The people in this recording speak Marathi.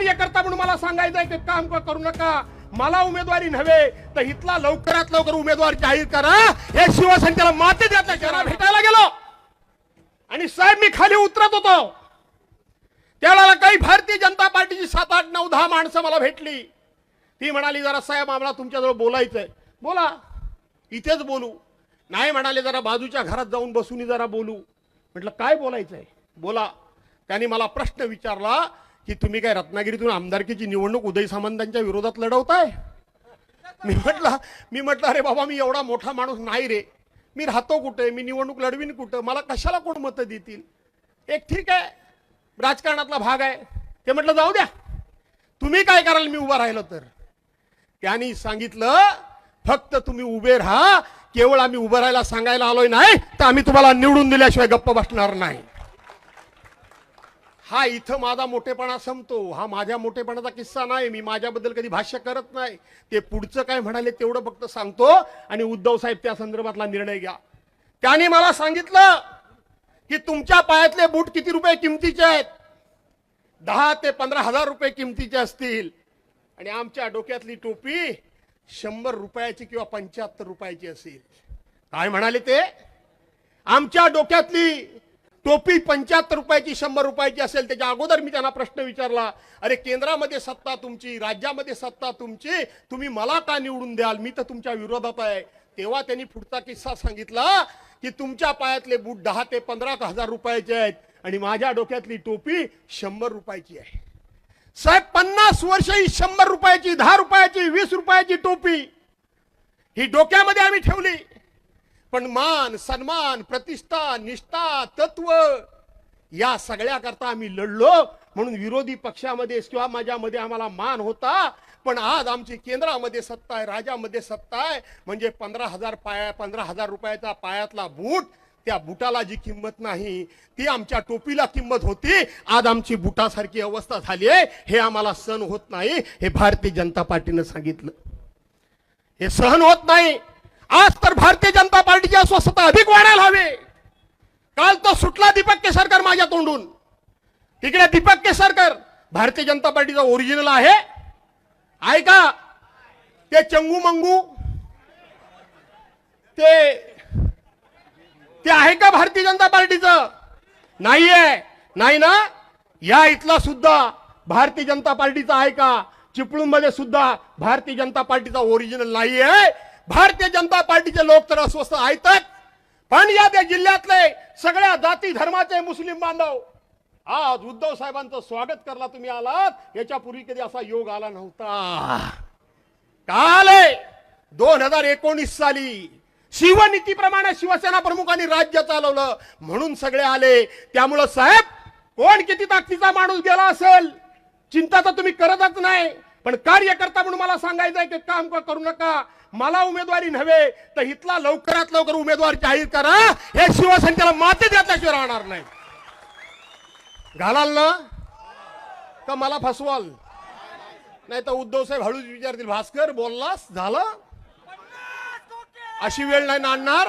कार्यकर्ता म्हणून मला सांगायचं ते काम करू नका. मला उमेदवारी नव्हे तर इथला लवकरात लवकर उमेदवार जाहीर करा. हे शिवसेनेला माते देत त्यांना भेटायला गेलो. आणि साहेब मी खाली उतरत होतो. त्यावेळेला काही भारतीय जनता पार्टीची सात आठ नऊ दहा माणसं मला भेटली. ती म्हणाली जरा साहेब आम्हाला तुमच्याजवळ बोलायचंय. बोला. इथेच बोलू. नाही म्हणाले जरा बाजूच्या घरात जाऊन बसून जरा बोलू. म्हटलं काय बोलायचंय? बोला. त्यांनी मला प्रश्न विचारला. की तुम्ही काय रत्नागिरीतून आमदारकीची निवडणूक उदय सामंतांच्या विरोधात लढवताय? मी म्हटलं मी म्हटलं अरे बाबा मी एवढा मोठा माणूस नाही रे. मी राहतो कुठे? मी निवडणूक लढवीन कुठं? मला कशाला कोण मतं देतील? एक ठीक आहे. राजकारणातला भाग आहे. ते म्हटलं जाऊ द्या. तुम्ही काय कराल? मी उभा राहिलो तर. त्यांनी सांगितलं फक्त तुम्ही उभे राहा. केवळ आम्ही उभं राहायला सांगायला आलोय नाही तर आम्ही तुम्हाला निवडून दिल्याशिवाय गप्प बसणार नाही. हा इथं माझा मोठेपणा संपतो. हा माझ्या मोठेपणाचा किस्सा नाही. मी माझ्याबद्दल कधी भाष्य करत नाही. ते पुढचं काय म्हणाले तेवढं फक्त सांगतो आणि उद्धव साहेब त्या संदर्भातला निर्णय घ्या. त्याने मला सांगितलं की तुमच्या पायातले बूट किती रुपये किमतीचे आहेत? दहा ते पंधरा हजार रुपये किमतीचे असतील. आणि आमच्या डोक्यातली टोपी शंभर रुपयाची किंवा पंच्याहत्तर रुपयाची असेल. काय म्हणाले ते? आमच्या डोक्यातली टोपी पंच्याहत्तर रुपयाची शंभर रुपयाची असेल त्याच्या अगोदर मी त्यांना प्रश्न विचारला अरे केंद्रामध्ये सत्ता तुमची राज्यामध्ये सत्ता तुमची तुम्ही मला का निवडून द्याल? मी तर तुमच्या विरोधात आहे. तेव्हा त्यांनी पुढचा किस्सा सांगितला की तुमच्या पायातले बूट दहा ते पंधरा हजार रुपयाचे आहेत आणि माझ्या डोक्यातली टोपी शंभर रुपयाची आहे. साहेब पन्नास वर्ष ही शंभर रुपयाची दहा रुपयाची वीस रुपयाची टोपी ही डोक्यामध्ये आम्ही ठेवली. पण मान सन्मान प्रतिष्ठा निष्ठा तत्व या सगळ्या करता आम्ही लढलो. म्हणून विरोधी पक्षामध्ये किंवा माझ्यामध्ये आम्हाला मान होता. पण आज आमची केंद्रामध्ये सत्ता आहे राज्यामध्ये सत्ता आहे. म्हणजे पंधरा हजार पाया पंधरा हजार रुपयाचा पायातला बूट त्या बुटाला जी किंमत नाही ती आमच्या टोपीला किंमत होती. आज आमची बुटासारखी अवस्था झाली आहे. हे आम्हाला सहन होत नाही. हे भारतीय जनता पार्टीनं सांगितलं. हे सहन होत नाही. आज तर भारतीय जनता पार्टीची अस्वस्थता अधिक वाढायला हवी. काल तो सुटला दीपक केसरकर माझ्या तोंडून. तिकडे दीपक केसरकर भारतीय जनता पार्टीचा ओरिजिनल आहे. ऐका ते चंगू मंगू ते ते आहे का भारतीय जनता पार्टीचं? नाहीये. नाही ना? या इथला सुद्धा भारतीय जनता पार्टीचा आहे का? चिपळूणमध्ये सुद्धा भारतीय जनता पार्टीचा ओरिजिनल नाही आहे भारतीय जनता पार्टीचे लोक तर अस्वस्थ आहेतच. पण या त्या जिल्ह्यातले सगळ्या जाती धर्माचे मुस्लिम बांधव आज उद्धव साहेबांचं स्वागत करला तुम्ही आलात. याच्यापूर्वी कधी असा योग आला नव्हता. काल दोन हजार एकोणीस साली शिवनीतीप्रमाणे शिवसेना प्रमुखांनी राज्य चालवलं. म्हणून सगळे आले. त्यामुळं साहेब कोण किती ताकदीचा माणूस गेला असेल? चिंता तर तुम्ही करतच नाही. पण कार्यकर्ता म्हणून मला सांगायचंय की काम का करू नका. मला उमेदवारी नव्हे तर इथला लवकरात लवकर उमेदवार जाहीर करा. हे शिवसेनेला माते देतल्याशिवाय राहणार नाही. घालाल ना? का मला फसवाल? नाही तर उद्धव साहेब हळूच विचारतील भास्कर बोललास? झालं? अशी वेळ नाही नाणणार